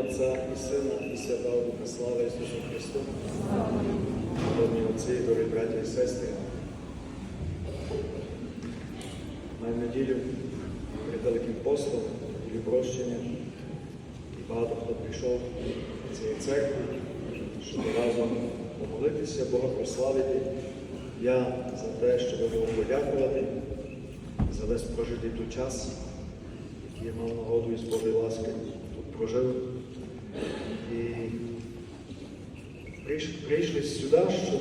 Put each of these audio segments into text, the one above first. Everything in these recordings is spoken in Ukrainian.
Отця і Сина, і Святого Духа, слава Ісусу Христу. Шановні отці, дорогі браті і сестри. Маю неділю перед Великим постом, неділю прощення. І багато хто прийшов до цієї церкви, щоб разом помолитися, Бога прославити. Я за те, щоб Богу подякувати, за весь прожитий тут час, який я мав нагоду із Божої ласки тут прожив. І прийшли сюди, щоб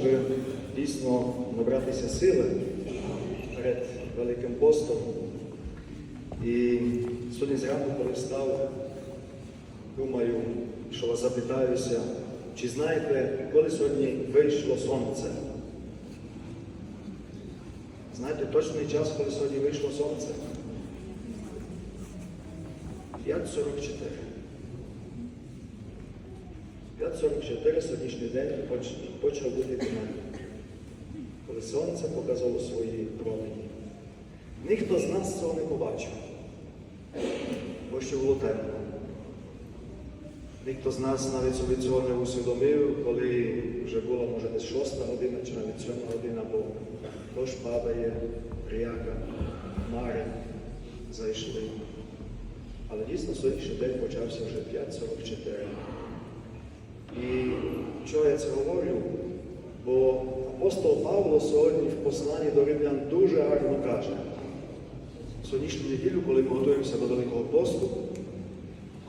дійсно набратися сили перед Великим постом. І сьогодні зранку, коли встав, думаю, що вас запитаюся, чи знаєте, коли сьогодні вийшло сонце? Знаєте точний час, коли сьогодні вийшло сонце? 5.44. 5.44 сьогоднішній день почав бути днем, коли сонце показало свої промені. Ніхто з нас цього не побачив, бо ще було темно. Ніхто з нас навіть собі цього не усвідомив, коли вже була, може, десь шоста година чи навіть сьома година, бо дощ падає, ряка, хмари зайшли. Але дійсно сьогоднішній день почався вже 5.44. І чого я це говорю? Бо апостол Павло сьогодні в посланні до римлян дуже гарно каже. Сьогоднішню неділю, коли ми готуємося до Великого посту,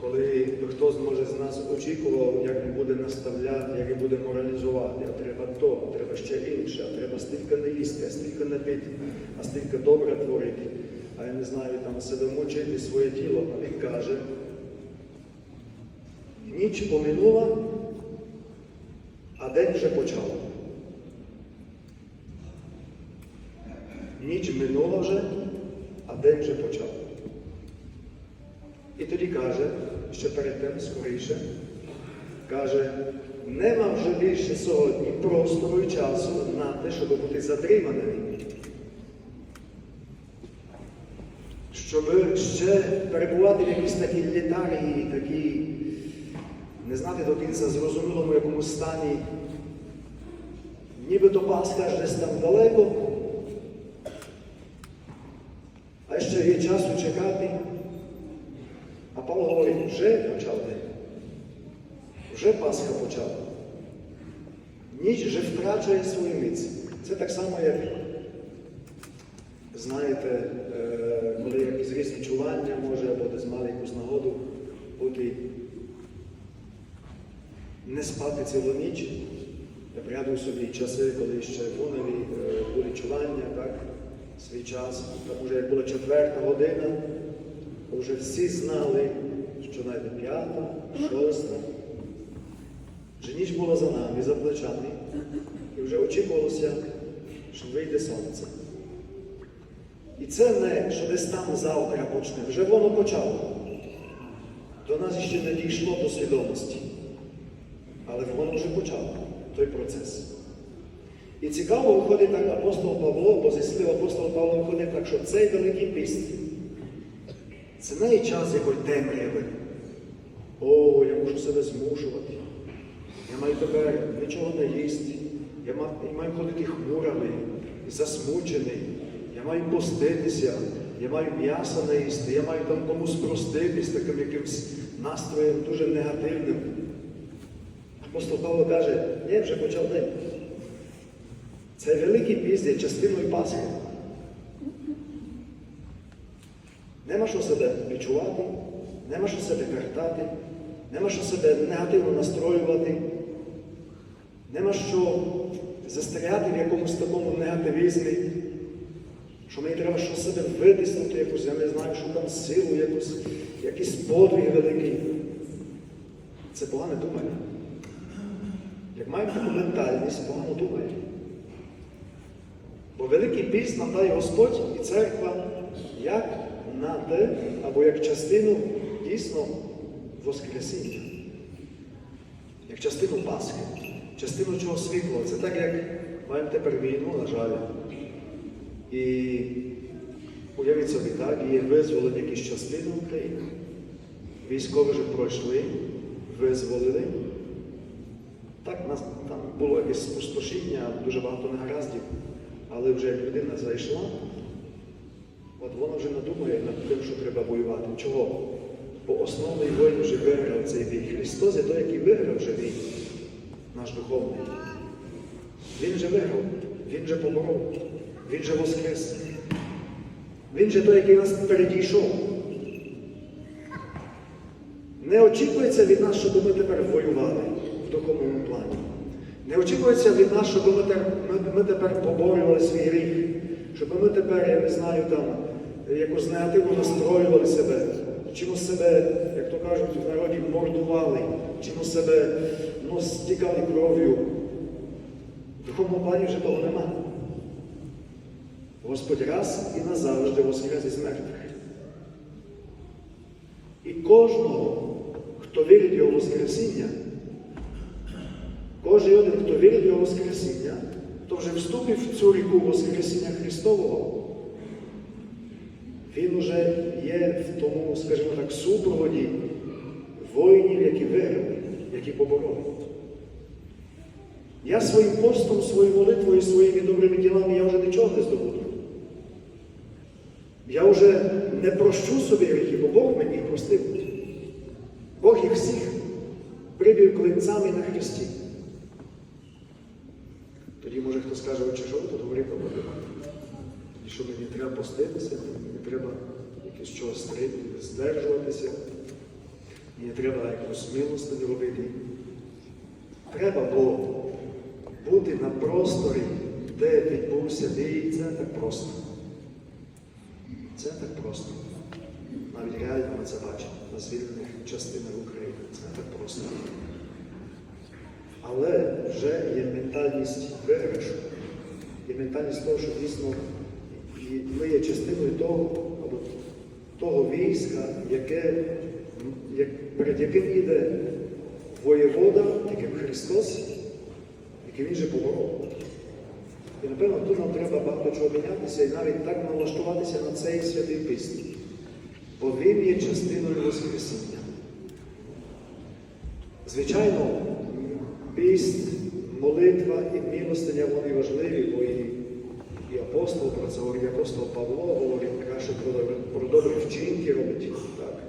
коли хтось може з нас очікував, як він буде наставляти, як він буде моралізувати, а треба то, а треба ще інше, а треба стільки не їсти, а стільки не пити, а стільки добре творити, а я не знаю, там себе мучити своє тіло, а він каже, ніч поминула, день вже почав. Ніч минула вже, а день вже почав. І тоді каже, ще перед тим скоріше, каже, нема вже більше сьогодні простору і часу на те, щоб бути затриманими. Щоб ще перебувати в якійсь такій літарії, такій, не знати до кінця зрозумілому якомусь стані, нібито Пасха ж десь там далеко, а ще є часу чекати. А Павло говорить, вже почав день. Вже Пасха почала. Ніч вже втрачає свою міць. Це так само, як, знаєте, е, коли якісь різні чування може, або десь мали якусь нагоду бути не спати цілу ніч. Я пригадую собі часи, коли ще в Уневі е, були чування, так, свій час. Там вже як була четверта година, то вже всі знали, що навіть п'ята, шоста. Вже ніч була за нами, за плечами, і вже очікувалося, що вийде сонце. І це не, що десь там завтра почне, вже воно почало. До нас ще не дійшло до свідомості. Але воно вже почало той процес. І цікаво виходить так апостол Павло, бо зі слів апостола Павла виходить так, що цей великий піст це не час якої темряви. О, я можу себе змушувати. Я маю тепер нічого не їсти. Я маю, ходити хмурами, засмучений. Я маю поститися, я маю м'яса не їсти, я маю там комусь проститись таким якимсь настроєм дуже негативним. Апостол Павло каже, ні, вже почав день. Це великий піст є частиною Пасхи. Нема що себе відчувати, нема що себе картати, нема що себе негативно настроювати, нема що застряти в якомусь такому негативізмі, що мені треба щось себе витиснути, якусь, я не знаю, що там силу, якусь, якийсь подвиг великий. Це погане думання. Як маємо таку ментальність, погано думаємо. Бо Великий піст нам дає Господь і церква як на або як частину дійсно Воскресіння, як частину Пасхи, частину чого світла. Це так, як маємо тепер війну, на жаль. І уявіть собі, так, є визволені якісь частини України. Військові вже пройшли, визволили. Так, нас там було якесь спустошіння, дуже багато негараздів, але вже як людина зайшла, от вона вже не думає над тим, що треба воювати. Чого? Бо основний воїн вже виграв цей бій. Христос є той, який виграв вже бій, наш духовний. Він же виграв, Він же поборов, Він же воскрес. Він же той, який нас передійшов. Не очікується від нас, щоб ми тепер воювали в духовному плані. Не очікується від нас, щоб ми, ми, ми тепер поборювали свій гріх, щоб ми тепер, я не знаю, там, якось негативно настроювали себе, чимось себе, як то кажуть в народі, мордували, чимось себе ну, стікали кров'ю. В духовному плані вже того нема. Господь раз і назавжди воскрес із мертвих. І кожного, хто вірить в Його Воскресіння, кожен один, хто вірить в Його Воскресіння, то вже вступив в цю ріку Воскресіння Христового. Він уже є в тому, скажімо так, супроводі воїнів, які виграли, які побороли. Я своїм постом, своєю молитвою, своїми добрими ділами я вже нічого не здобуду. Я вже не прощу собі гріхи, бо Бог мені їх простив. Бог їх всіх прибив клинцями на хресті. Тоді може хто скаже, «Отче, що ви тут говорите про? І що мені треба поститися, мені треба якесь чогось стрити, здержуватися, мені треба якусь милостиню робити. Треба, бо бути на просторі, де відбувся бій, це так просто. Це так просто. Навіть реально ми це бачимо на звільнених частинах України. Це так просто. Але вже є ментальність виграшу. Є ментальність того, що дійсно ми є частиною того, або того війська, яке, як, перед яким іде воєвода, яким Христос, який він же поборов. І напевно тут нам треба багато чого мінятися і навіть так налаштуватися на цей святий піст. Бо він є частиною Воскресіння. Звичайно, піст, молитва і милостиня вони важливі, бо і, і апостол про це говорить, апостол Павло говорить краще про, про добрі вчинки робить. Так.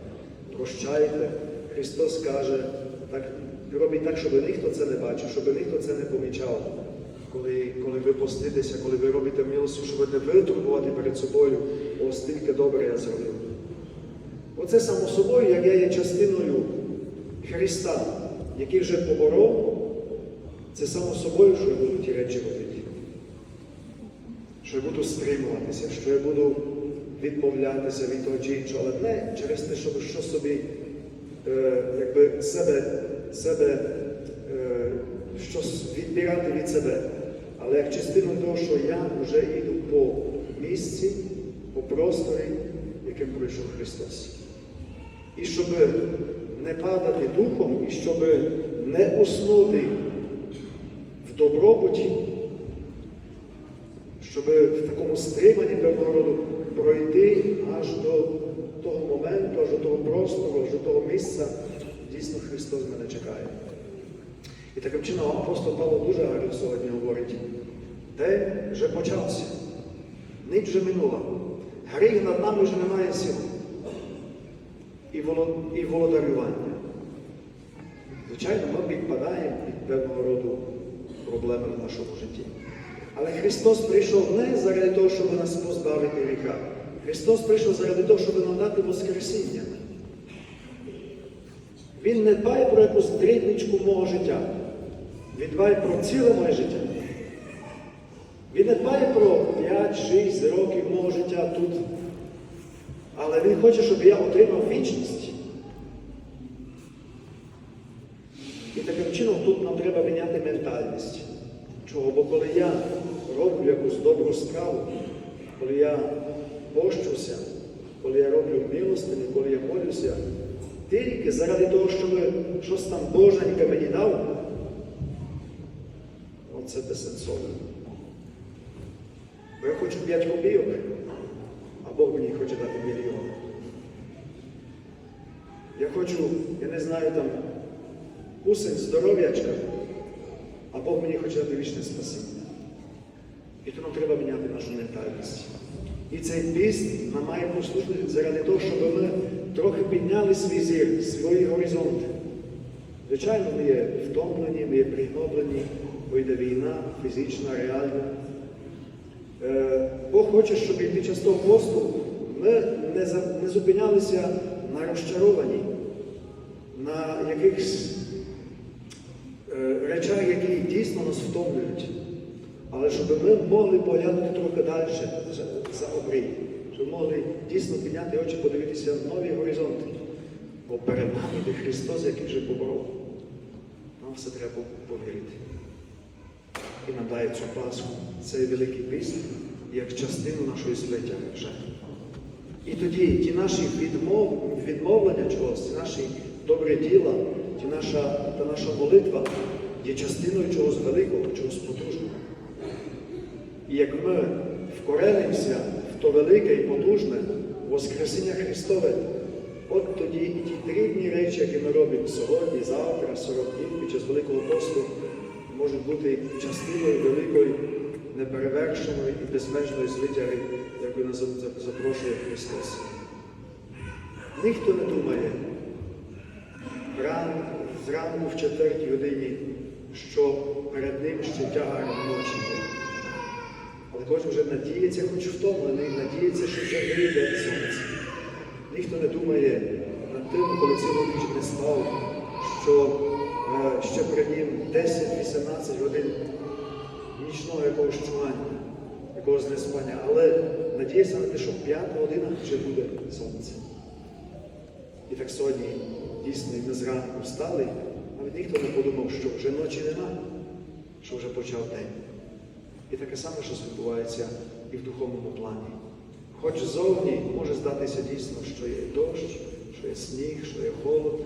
Прощайте. Христос каже, так, робіть так, щоб ніхто це не бачив, щоб ніхто це не помічав коли, коли ви поститеся, коли ви робите милостю, щоб не витурбувати перед собою, о, стільки добре я зробив. Оце само собою, як я є частиною Христа, який вже поборов, це само собою, що я буду ті речі робити. Що я буду стримуватися, що я буду відмовлятися від того чи іншого, але не через те, щоб що собі е, якби себе, себе е, щось відбирати від себе. Але як частину того, що я вже йду по місці, по просторі, яким пройшов Христос. І щоб не падати духом, і щоб не уснути добробуті, щоб в такому стриманні певного роду пройти аж до того моменту, аж до того простору, аж до того місця, дійсно Христос мене чекає. І таким чином апостол Павло дуже гарно сьогодні говорить, день вже почався, ніч вже минула, гріх над нами вже немає сил і, володарювання. Звичайно, ми підпадаємо під певного роду проблеми в нашому житті. Але Христос прийшов не заради того, щоб нас позбавити гріха. Христос прийшов заради того, щоб нам дати Воскресіння. Він не дбає про якусь дрібничку мого життя. Він дбає про ціле моє життя. Він не дбає про 5-6 років мого життя тут. Але Він хоче, щоб я отримав вічність. І таким чином тут нам треба міняти ментальність. Чого? Бо коли я роблю якусь добру справу, коли я пощуся, коли я роблю милостиню, коли я молюся, тільки заради того, щоб щось там Боженька мені дав, оце безсенсовно. Бо я хочу 5 копійок, а Бог мені хоче дати мільйон. Я хочу, я не знаю там, усень здоров'ячка, а Бог мені хоче дати вічне спасіння. І тому треба міняти нашу ментальність. І цей піст нам має послужити заради того, щоб ми трохи підняли свій зір, свої горизонти. Звичайно, ми є втомлені, ми є пригноблені, бо йде війна, фізична, реальна. Е, Бог хоче, щоб під час того посту ми не, зупинялися на розчарованні, на якихось речах, які дійсно нас втомлюють. Але щоб ми могли поглянути трохи далі за, обрій, щоб могли дійсно підняти очі, подивитися в нові горизонти. Бо перед нами йде Христос, який вже поборов. Нам все треба повірити. І нам дає цю Пасху, цей великий піст, як частину нашої злиття вже. І тоді ті наші відмов, відмовлення чогось, ті наші добрі діла, ті наша, та наша молитва є частиною чогось великого, чогось потужного. І як ми вкоренимося в то велике і потужне Воскресіння Христове, от тоді і ті дрібні речі, які ми робимо сьогодні, завтра, 40 днів під час Великого посту, можуть бути частиною великої, неперевершеної і безмежної звитяги, яку нас запрошує Христос. Ніхто не думає ран, зранку в четвертій годині, що перед ним ще тягар ночі. Але кожен вже надіється, хоч втомлений, надіється, що вже вийде сонце. Ніхто не думає над тим, коли цілу ніч не спав, що е, ще перед ним 10-18 годин нічного якогось чування, якогось неспання. Але надіється на те, що п'ята година вже буде сонце. І так сьогодні дійсно і ми зранку встали, навіть ніхто не подумав, що вже ночі нема, що вже почав день. І таке саме, що відбувається і в духовному плані. Хоч зовні може здатися дійсно, що є дощ, що є сніг, що є холод,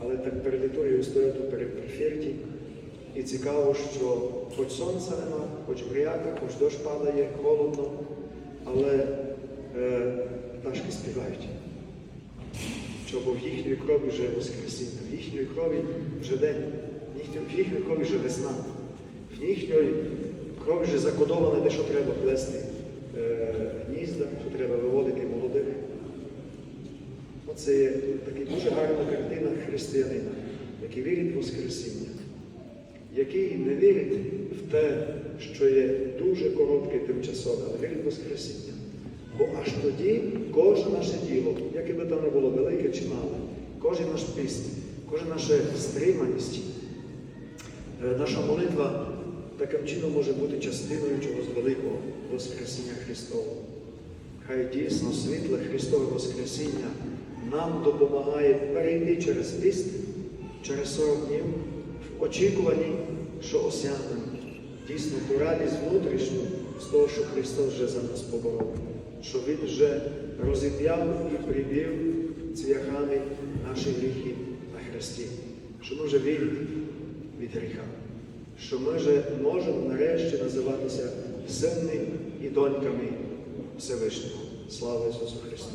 але так перед літурією стоять у перефірті. І цікаво, що хоч сонця нема, хоч гряка, хоч дощ падає, холодно, але е, пташки співають. Що в їхньої крові вже Воскресіння, в їхньої крові вже день, в їхньої- крові вже весна, в їхньої крові вже закодоване те, що треба плести е, гнізда, що треба виводити молодих. Оце є така дуже гарна картина християнина, який вірить в Воскресіння, який не вірить в те, що є дуже коротке тимчасове, але вірить в Воскресіння. Бо аж тоді кожне наше діло, яке би там не було велике чи мале, кожен наш піст, кожна наша стриманість, е, наша молитва таким чином може бути частиною чогось великого Воскресіння Христового. Хай дійсно світле Христове Воскресіння нам допомагає перейти через піст, через 40 днів в очікуванні, що осягнемо дійсно ту радість внутрішню з того, що Христос вже за нас поборов, що Він вже розіп'яв і прибив цвяхами наші гріхи на Христі, що ми вже вільні від гріха, що ми вже можемо нарешті називатися синами і доньками Всевишнього. Слава Ісусу Христу!